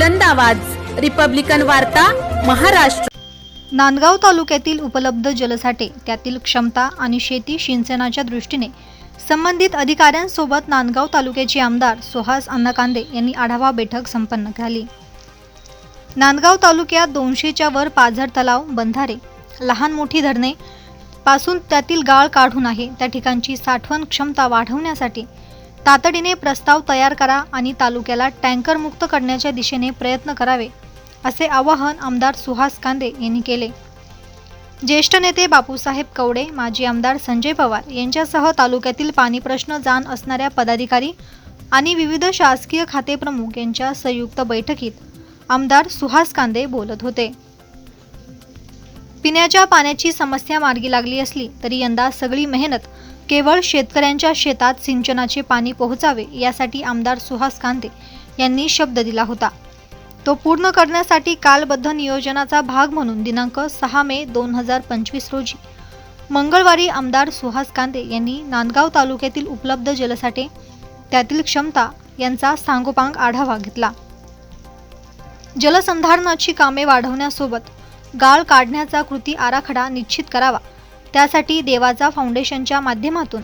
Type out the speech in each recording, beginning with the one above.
बुलंद आवाज. रिपब्लिकन वार्ता महाराष्ट्र. नांदगाव तालुक्यातील उपलब्ध जलसाठे त्यातील क्षमता आणि शेती सिंचनाच्या दृष्टीने संबंधित अधिकाऱ्यांसोबत नांदगाव तालुक्याचे आमदार सुहास अण्णा कांदे यांनी आढावा बैठक संपन्न झाली. नांदगाव तालुक्यात दोनशेच्या वर पाझर तलाव बंधारे लहान मोठी धरणे पासून त्यातील गाळ काढून आहे. त्या ठिकाणची साठवण क्षमता वाढवण्यासाठी तातडीने प्रस्ताव तयार करा आणि तालुक्याला टँकर मुक्त करण्याच्या दिशेने प्रयत्न करावे असे आवाहन आमदार सुहास कांदे यांनी केले. ज्येष्ठ नेते बापूसाहेब कवडे माजी आमदार संजय पवार यांच्यासह तालुक्यातील पाणी प्रश्न जाण असणाऱ्या पदाधिकारी आणि विविध शासकीय खाते प्रमुख यांच्या संयुक्त बैठकीत आमदार सुहास कांदे बोलत होते. पिण्याच्या पाण्याची समस्या मार्गी लागली असली तरी यंदा सगळी मेहनत केवळ शेतकऱ्यांच्या शेतात सिंचनाचे पाणी पोहोचावे यासाठी आमदार सुहास कांदे यांनी शब्द दिला होता. तो पूर्ण करण्यासाठी कालबद्ध नियोजनाचा भाग म्हणून दिनांक सहा मे दोन हजार पंचवीस रोजी. मंगळवारी आमदार सुहास कांदे यांनी नांदगाव तालुक्यातील उपलब्ध जलसाठे त्यातील क्षमता यांचा सांगोपांग आढावा घेतला. जलसंधारणाची कामे वाढवण्यासोबत गाळ काढण्याचा कृती आराखडा निश्चित करावा त्यासाठी देवाचा फाउंडेशनच्या माध्यमातून.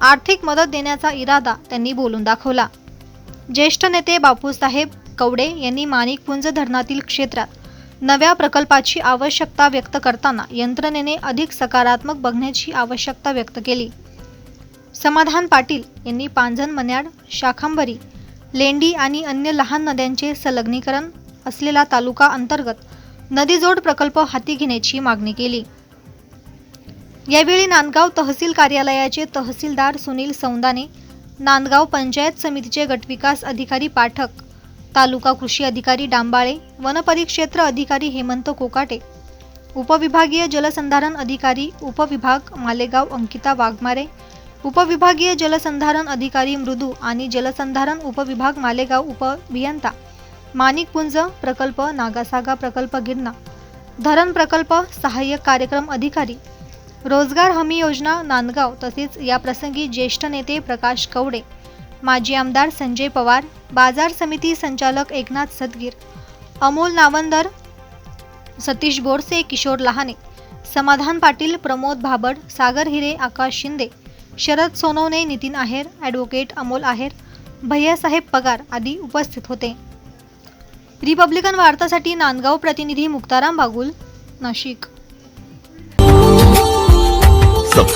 आर्थिक मदत देण्याचा इरादा त्यांनी बोलून दाखवला. ज्येष्ठ नेते बापूसाहेब कवडे यांनी माणिकपुंज धरणातील क्षेत्रात नव्या प्रकल्पाची आवश्यकता व्यक्त करताना यंत्रणेने अधिक सकारात्मक बघण्याची आवश्यकता व्यक्त केली. समाधान पाटील यांनी पांझन मन्याड शाखांबरी लेंडी आणि अन्य लहान नद्यांचे संलग्नीकरण असलेला तालुका अंतर्गत नदीजोड प्रकल्प हाती घेण्याची मागणी केली. यावेळी नांदगाव तहसील कार्यालयाचे तहसीलदार सुनील सौंदाने नांदगाव पंचायत समितीचे गटविकास अधिकारी पाठक तालुका कृषी अधिकारी डांबाळे वनपरिक्षेत्र अधिकारी हेमंत कोकाटे उपविभागीय जलसंधारण अधिकारी उपविभाग मालेगाव अंकिता वाघमारे उपविभागीय जलसंधारण अधिकारी मृदू आणि जलसंधारण उपविभाग मालेगाव उपभियंता माणिकपुंज प्रकल्प नागासागा प्रकल्प गिरणा धरण प्रकल्प सहाय्यक कार्यक्रम अधिकारी रोजगार हमी योजना नांदगाव तसेच या प्रसंगी ज्येष्ठ नेते प्रकाश कवडे माजी आमदार संजय पवार बाजार समिती संचालक एकनाथ सदगीर अमोल नावंदर सतीश बोरसे किशोर लहाने समाधान पाटील प्रमोद भाबड सागर हिरे आकाश शिंदे शरद सोनवणे नितीन आहेर ॲडव्होकेट अमोल आहेर भैयासाहेब पगार आदी उपस्थित होते. रिपब्लिकन वार्तासाठी नांदगाव प्रतिनिधी मुक्ताराम बागुल नाशिक.